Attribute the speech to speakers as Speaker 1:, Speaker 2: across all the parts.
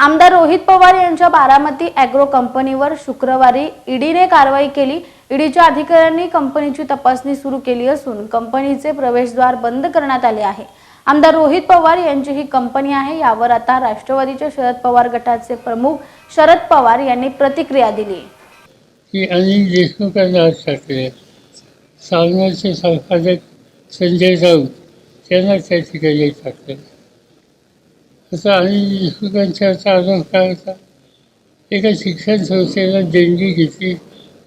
Speaker 1: आमदार रोहित पवार यांच्या बारामती अॅग्रो कंपनीवर शुक्रवारी ईडीने कारवाई केली. ईडीच्या अधिकाऱ्यांनी कंपनीची तपासणी सुरू केली असून कंपनीचे प्रवेशद्वार बंद करण्यात आले आहे. आमदार रोहित पवार यांची ही कंपनी आहे यावर आता राष्ट्रवादीच्या शरद पवार गटाचे प्रमुख शरद पवार यांनी प्रतिक्रिया दिली.
Speaker 2: की अनिल देशमुखांना आज सावनाचे संपादक संजय राऊत यांना त्या ठिकाणी टाकले. तसं आम्ही देशमुखांच्यावरचा आरोप काय होता एका शिक्षण संस्थेला देणगी घेतली.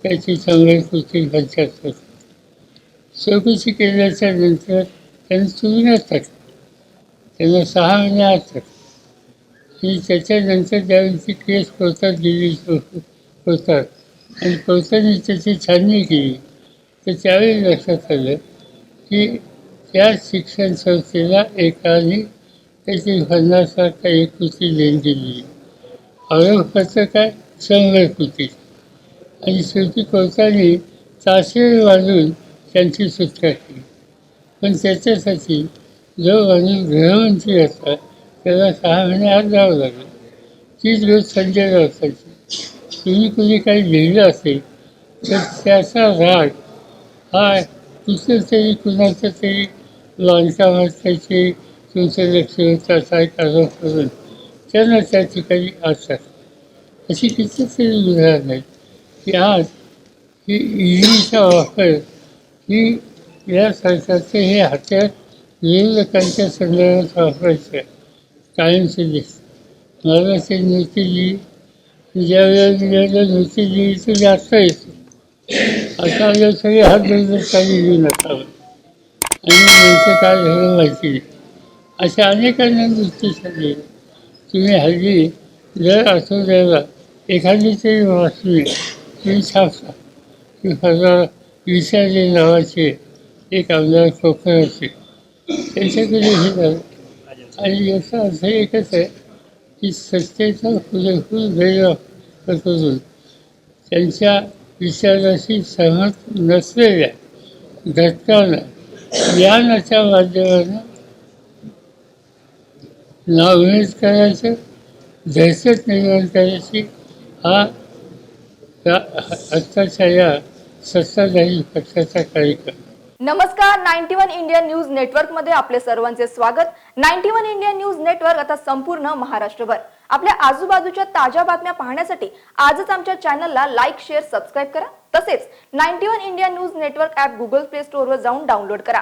Speaker 2: त्याची चांगल्या कृती पंचायत होती चौकशी केल्याच्यानंतर त्यांनी तुरुंगात टाकली. त्यांना सहा महिने आत टाकलं. आणि त्याच्यानंतर ज्यावेळी ती केस कोर्टात गेली कोर्टात आणि कोर्टाने त्याची छाननी केली तर त्यावेळी लक्षात आलं की त्या शिक्षण संस्थेला एकाने त्याची पन्नास एक कृती देणगी दिली आरोपपत्र काय? शंभर कृती. आणि शेवटी कोर्टाने ताशे वाजून त्यांची सुटका केली. पण त्याच्यासाठी जो माणूस गृहमंत्री होता त्याला सहा महिने आत जावं लागलं. तीच रोज संजय राऊताची. तुम्ही कुणी काही लिहिलं असेल तर त्याचा राग हा कुठं तरी कुणाचं तरी बांधकामात त्याची तुमचं लक्ष होतं असा करून त्यांना त्या ठिकाणी असतात अशी कितीतरी उदाहरणं आहेत की आज ही ईडीचा वापर ही या सरकारचे हे हत्यार विरोधकांच्या संदर्भात वापरायचं. आहे कायमचे दिसतं मला ते नोटीस ज्या वेळेला दिलेलं नोटीस तर जास्त येतो आता आलं सगळे हात धरून काही घेऊन असावं आणि नेमकं काय झालं माहिती नाही. अशा अनेकांना नोटीस दिली तुम्ही हल्ली जर आठवड्याला एखादी तरी बातमी तुम्ही छापता की फजा विचारले नावाचे एक आमदार कोकणाचे त्यांच्याकडे हे झालं. आणि याचा अर्थ एकच आहे की सत्तेचा पुरेपूर गैरवापर करून त्यांच्या विचाराशी सहमत नसलेल्या घटकांना ज्ञानाच्या माध्यमानं नावमेद करायचं दहशत निर्माण करायची. हा या- आत्ताच्या या सत्ताधारी पक्षाचा कार्यक्रम.
Speaker 3: नमस्कार नाईन्टी वन इंडिया न्यूज नेटवर्कमध्ये आपले सर्वांचे स्वागत. Ninety one India news network आता संपूर्ण महाराष्ट्रभर. आपल्या आजूबाजूच्या ताज्या बातम्या पाहण्यासाठी आजच आमच्या चॅनलला लाईक शेअर सबस्क्राईब करा. तसेच ninety one India news network app Google play स्टोअरवर जाऊन डाउनलोड करा.